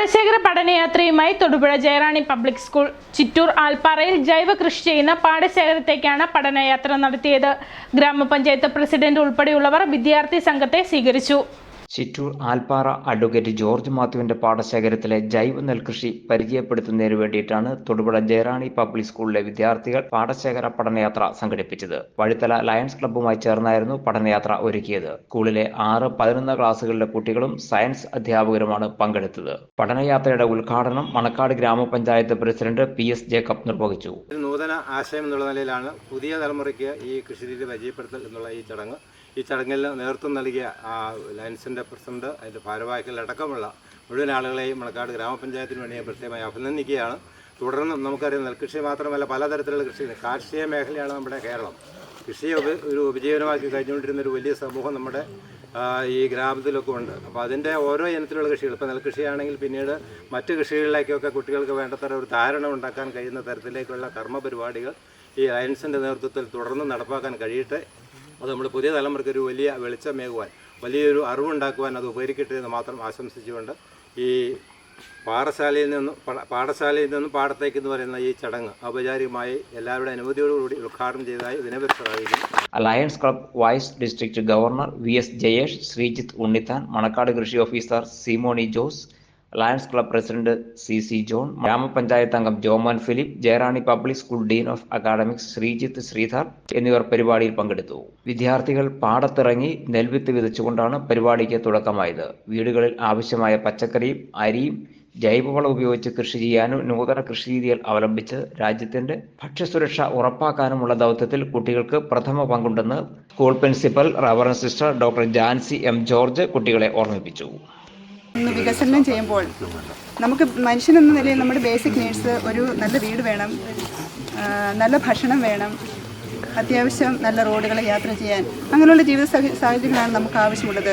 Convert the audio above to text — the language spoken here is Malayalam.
പാടശേഖര പഠനയാത്രയുമായി തൊടുപുഴ ജയറാണി പബ്ലിക് സ്കൂൾ ചിറ്റൂർ ആൽപ്പാറയിൽ ജൈവ കൃഷി ചെയ്യുന്ന പാടശേഖരത്തേക്കാണ് പഠനയാത്ര നടത്തിയത്. ഗ്രാമപഞ്ചായത്ത് പ്രസിഡന്റ് ഉൾപ്പെടെയുള്ളവർ വിദ്യാർത്ഥി സംഘത്തെ സ്വീകരിച്ചു. ചിറ്റൂർ ആൽപ്പാറ അഡ്വക്കേറ്റ് ജോർജ് മാത്യുവിന്റെ പാടശേഖരത്തിലെ ജൈവ നെൽകൃഷി പരിചയപ്പെടുത്തുന്നതിന് വേണ്ടിയിട്ടാണ് തൊടുപുഴ ജയറാണി പബ്ലിക് സ്കൂളിലെ വിദ്യാർത്ഥികൾ പാടശേഖര പഠനയാത്ര സംഘടിപ്പിച്ചത്. വഴിത്തല ലയൺസ് ക്ലബ്ബുമായി ചേർന്നായിരുന്നു പഠനയാത്ര ഒരുക്കിയത്. സ്കൂളിലെ ആറ് പതിനൊന്ന് ക്ലാസ്സുകളിലെ കുട്ടികളും സയൻസ് അധ്യാപകരുമാണ് പങ്കെടുത്തത്. പഠനയാത്രയുടെ ഉദ്ഘാടനം മണക്കാട് ഗ്രാമപഞ്ചായത്ത് പ്രസിഡന്റ് പി എസ് ജേക്കബ് നിർവഹിച്ചു. നൂതന ആശയം എന്നുള്ള നിലയിലാണ് പുതിയ തലമുറയ്ക്ക് ഈ കൃഷിരീതി പരിചയപ്പെടുത്തൽ എന്നുള്ള ഈ ചടങ്ങ്. ഈ ചടങ്ങിൽ നേതൃത്വം നൽകിയ ലയൻസിന്റെ പ്രസിഡന്റ് അതിന്റെ ഭാരവാഹികളടക്കമുള്ള മുഴുവൻ ആളുകളെയും മണക്കാട് ഗ്രാമപഞ്ചായത്തിന് വേണ്ടി ഞാൻ പ്രത്യേകമായി അഭിനന്ദിക്കുകയാണ്. തുടർന്നും നമുക്കറിയാം നെൽകൃഷി മാത്രമല്ല പലതരത്തിലുള്ള കൃഷി കാർഷിക മേഖലയാണ് നമ്മുടെ കേരളം. കൃഷിയെ ഒരു ഉപജീവനമാക്കി കഴിഞ്ഞുകൊണ്ടിരുന്ന ഒരു വലിയ സമൂഹം നമ്മുടെ ഈ ഗ്രാമത്തിലൊക്കെ ഉണ്ട്. അപ്പോൾ അതിന്റെ ഓരോ ഇനത്തിലുള്ള കൃഷികൾ ഇപ്പോൾ നെൽകൃഷിയാണെങ്കിൽ പിന്നീട് മറ്റ് കൃഷികളിലേക്കൊക്കെ കുട്ടികൾക്ക് വേണ്ടത്ര ഒരു ധാരണ ഉണ്ടാക്കാൻ കഴിയുന്ന തരത്തിലേക്കുള്ള കർമ്മ പരിപാടികൾ ഈ അയൻസിന്റെ നേതൃത്വത്തിൽ തുടർന്ന് നടപ്പാക്കാൻ കഴിയട്ടെ. അത് നമ്മൾ പുതിയ തലമുറയ്ക്ക് ഒരു വലിയ വെളിച്ചമേകുവാൻ വലിയൊരു അറിവുണ്ടാക്കുവാൻ അത് ഉപകരിക്കട്ടെ എന്ന് മാത്രം ആശംസിച്ചുകൊണ്ട് ഈ പാഠശാലയിൽ നിന്നും പാഠശാലയിൽ നിന്നും പാടത്തേക്ക് എന്ന് പറയുന്ന ഈ ചടങ്ങ് ഔപചാരികമായി എല്ലാവരുടെ അനുമതിയോടുകൂടി ഉദ്ഘാടനം ചെയ്തതായി ദിനപരിസർ അറിയിക്കുന്നു. Alliance club vice district governor V S Jayesh Sreejith Unnithan Manakkad കൃഷി officer Simoni Jose lions club president C C John ഗ്രാമപഞ്ചായത്ത് അംഗം Jomon Philip Jayarani public school dean of academics Sreejith Sreedhar എന്നിവർ പരിപാടിയിൽ പങ്കെടുത്തു. വിദ്യാർത്ഥികൾ പാടത്തിറങ്ങി നെൽവിത്ത് വിതച്ചുകൊണ്ടാണ് പരിപാടിക്ക് തുടക്കമായത്. വീടുകളിൽ ആവശ്യമായ പച്ചക്കറിയും അരിയും ജൈവവളം ഉപയോഗിച്ച് കൃഷി ചെയ്യാനും നൂതന കൃഷിരീതികൾ അവലംബിച്ച് രാജ്യത്തിന്റെ ഭക്ഷ്യസുരക്ഷ ഉറപ്പാക്കാനുമുള്ള ദൗത്യത്തിൽ കുട്ടികൾക്ക് പ്രഥമ പങ്കുണ്ടെന്ന് school principal reverend sister doctor Jancy M George കുട്ടികളെ ഓർമ്മിപ്പിച്ചു. ഒന്ന് വികസനം ചെയ്യുമ്പോൾ നമുക്ക് മനുഷ്യനെന്ന നിലയിൽ നമ്മുടെ ബേസിക് നീഡ്സ് ഒരു നല്ല വീട് വേണം നല്ല ഭക്ഷണം വേണം അത്യാവശ്യം നല്ല റോഡുകൾ യാത്ര ചെയ്യാൻ അങ്ങനെയുള്ള ജീവിത സാഹചര്യങ്ങളാണ് നമുക്ക് ആവശ്യമുള്ളത്.